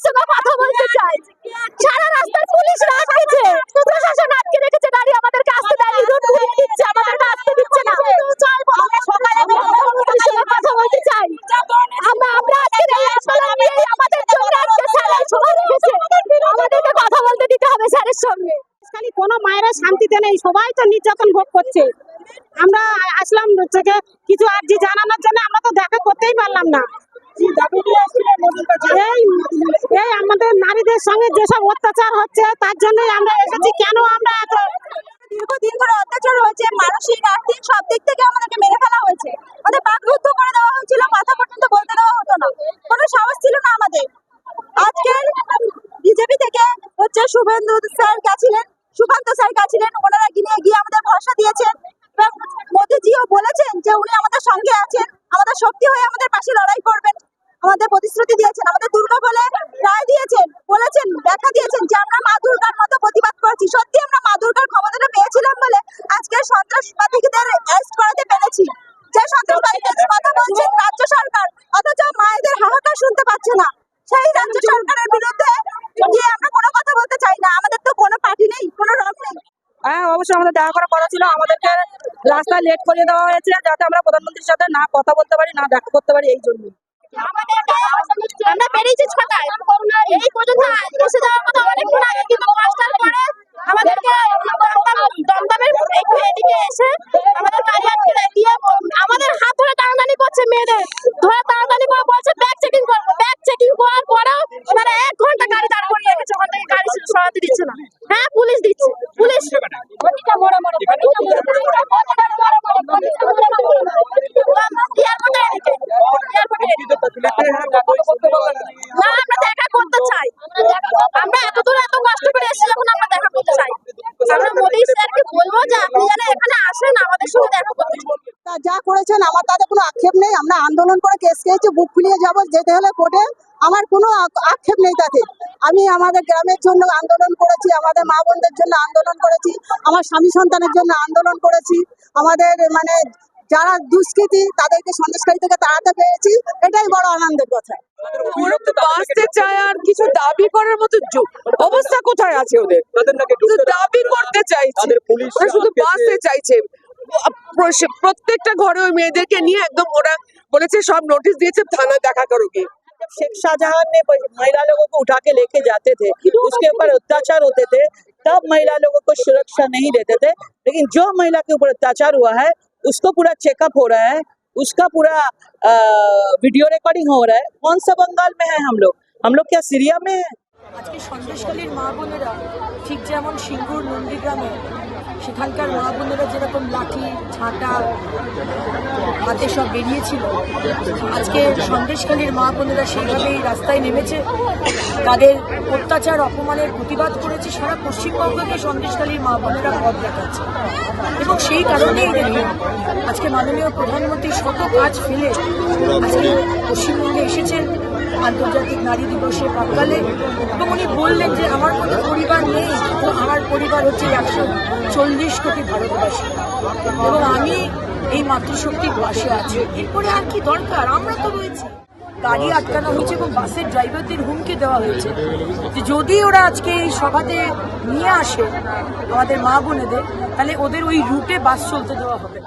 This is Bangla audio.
আপনাদের সঙ্গে কথা বলতে চাই সারা রাস্তার পুলিশ আটকেছে প্রশাসন আটকে রেখেছে গাড়ি আমাদেরকে আসতে দেয়নি রুট ঘুরিয়ে দিচ্ছে আমাদেরকে আসতে দিচ্ছে না। আপনাদের সঙ্গে কথা বলতে চাই আমরা আমরা আজকে এই আন্দোলন নিয়েই আমাদের জন্য আজকে স্যারের সময় রেখেছে আমাদেরকে কথা বলতে দিতে হবে স্যারের সঙ্গে। খালি কোনো মায়েরা শান্তিতে নেই সবাই তো নির্যাতন ভোগ করছে। আমরা আসলাম থেকে কিছু আর্জি জানানোর জন্য আমরা তো দেখা করতেই পারলাম না। নারীদের সঙ্গে যেসব অত্যাচার হচ্ছে, তার জন্যই আমরা এসেছি। কেন আমরা এত দীর্ঘদিন ধরে অত্যাচার হয়েছে? মানসিক, আর্থিক সব দিক থেকে আমাদেরকে মেরে ফেলা হয়েছে। আমাদের বাকরুদ্ধ করে দেওয়া হয়েছিল কথা পর্যন্ত বলতে দেওয়া হতো না। কোনো সাহস ছিল না আমাদের। আজকে বিজেপি থেকে হচ্ছে শুভেন্দু স্যার গেছিলেন সুকান্ত স্যার গেছিলেন ওনারা গিয়ে গিয়ে আমাদের ভরসা দিয়েছেন এবং মোদিজিও বলেছেন যে উনি আমাদের সঙ্গে আছেন, আমাদের শক্তি হয়ে আমাদের পাশে লড়াই করবেন। আমাদের প্রতিশ্রুতি দিয়েছেন, আমাদের দুর্গা বলে রায় দিয়েছেন, বলেছেন, ব্যাখ্যা দিয়েছেন যে আমরা মা দুর্গার মতো প্রতিবাদ করেছি। সত্যি আমরা মা দুর্গার ক্ষমতাটা পেয়েছিলাম বলে আজকে সন্ত্রাসবাদীদের অ্যারেস্ট করাতে পেরেছি। যে সন্ত্রাসবাদীদের কথা বলছেন রাজ্য সরকার, অথচ মায়েদের হাহাকার শুনতে পাচ্ছে না। সেই রাজ্য সরকারের বিরুদ্ধে গিয়ে আমরা কোনো কথা বলতে চাই না। আমাদের তো কোনো পার্টি নেই, কোনো রং নেই। হ্যাঁ অবশ্যই আমাদের দেখা করা করা ছিল। আমাদেরকে রাস্তায় লেট করিয়ে দেওয়া হয়েছে যাতে আমরা প্রধানমন্ত্রীর সাথে না কথা বলতে পারি, না দেখা করতে পারি এই জন্য আমরা বেরিয়েছি ছটায়। এই পর্যন্ত বসে যাওয়ার কথা অনেকক্ষণ আগে কিন্তু পাঁচটার পরে আমাদেরকে দমদমের এদিকে এসে আমাদের গাড়ি আটকে দেয়। আমাদের হাত ধরে টানাটানি করছে মেয়েদের। ধরে টানাটানি করে বলছে ব্যাগ চেকিং করব ব্যাগ চেকিং করার পরেও ওনারা এক ঘণ্টা গাড়ি দাঁড় করিয়ে রেখেছে। ওখান থেকে গাড়ি সরাতে দিচ্ছে না। হ্যাঁ পুলিশ দিচ্ছে। পুলিশ গতিটা বড় বড়, গতিটা বড় বড়, গতিটা বড় বড়, গতিটা বড় বড়। এয়ারপোর্টের এদিকে, এয়ারপোর্টের এদিকে। যা করেছেন, আমার তাতে কোনো আক্ষেপ নেই। আমরা আন্দোলন করে কেস খেয়েছি, বুক ফুলিয়ে যাব, যেতে হলে কোর্টে আমার কোনো আক্ষেপ নেই তাতে। আমি আমাদের গ্রামের জন্য আন্দোলন করেছি, আমাদের মা বোনদের জন্য আন্দোলন করেছি, আমার স্বামী সন্তানের জন্য আন্দোলন করেছি, আমাদের মানে যারা দুষ্কৃতী তাদেরকে সন্দেশকারী থেকে তাড়াতে পেরেছি এটাই বড় আনন্দের কথা ওরা তো বাঁচতে চায় আর কিছু দাবি করার মতো যো- অবস্থা কোথায় আছে ওদের শুধু দাবি করতে চাইছে ওরা শুধু বাঁচতে চাইছে আ- প্র- প্রত্যেকটা ঘরে ওই মেয়েদেরকে নিয়ে একদম ওরা বলেছে সব নোটিশ দিয়েছে থানা দেখা করো কি शेख शाहजहां ने महिला लोगों को उठा के लेके जाते थे उसके ऊपर अत्याचार होते थे तब महिला लोगों को सुरक्षा नहीं देते थे लेकिन जो महिला के ऊपर अत्याचार हुआ है उसको पूरा चेकअप हो रहा है, उसका पूरा वीडियो रिकॉर्डिंग हो रहा है। कौन सा बंगाल में है हम लोग? हम लोग क्या सीरिया में है? আজকে সন্দেশকালীর মা বোনেরা ঠিক যেমন সিঙ্গুর নন্দীগ্রামে, সেখানকার মা বোনেরা যেরকম লাঠি ঝাঁটা হাতে সব বেরিয়েছিল, আজকে সন্দেশখালীর মা বোনেরা সেইভাবেই রাস্তায় নেমেছে। তাদের অত্যাচার, অপমানের প্রতিবাদ করেছে সারা পশ্চিমবঙ্গকে সন্দেশখালীর মা বোনেরা পথ দেখাচ্ছে। এবং সেই কারণেই দেখুন আজকে মাননীয় প্রধানমন্ত্রী শত কাজ ফেলে আজকে পশ্চিমবঙ্গে এসেছেন। আন্তর্জাতিক নারী দিবসে প্রাকালে এবং উনি বললেন যে, আমার কোনো পরিবার নেই, তো আমার পরিবার হচ্ছে একশো চল্লিশ কোটি ভারতবাসী। এবং আমি এই মাতৃশক্তির পাশে আছি। এরপরে আর কি দরকার? আমরা তো রয়েছি। গাড়ি আটকানো হয়েছে এবং বাসের ড্রাইভারদের হুমকি দেওয়া হয়েছে। যে, যদি ওরা আজকে এই সভাতে নিয়ে আসে, আমাদের মা বোনেদের, তাহলে ওদের ওই রুটে বাস চলতে দেওয়া হবে।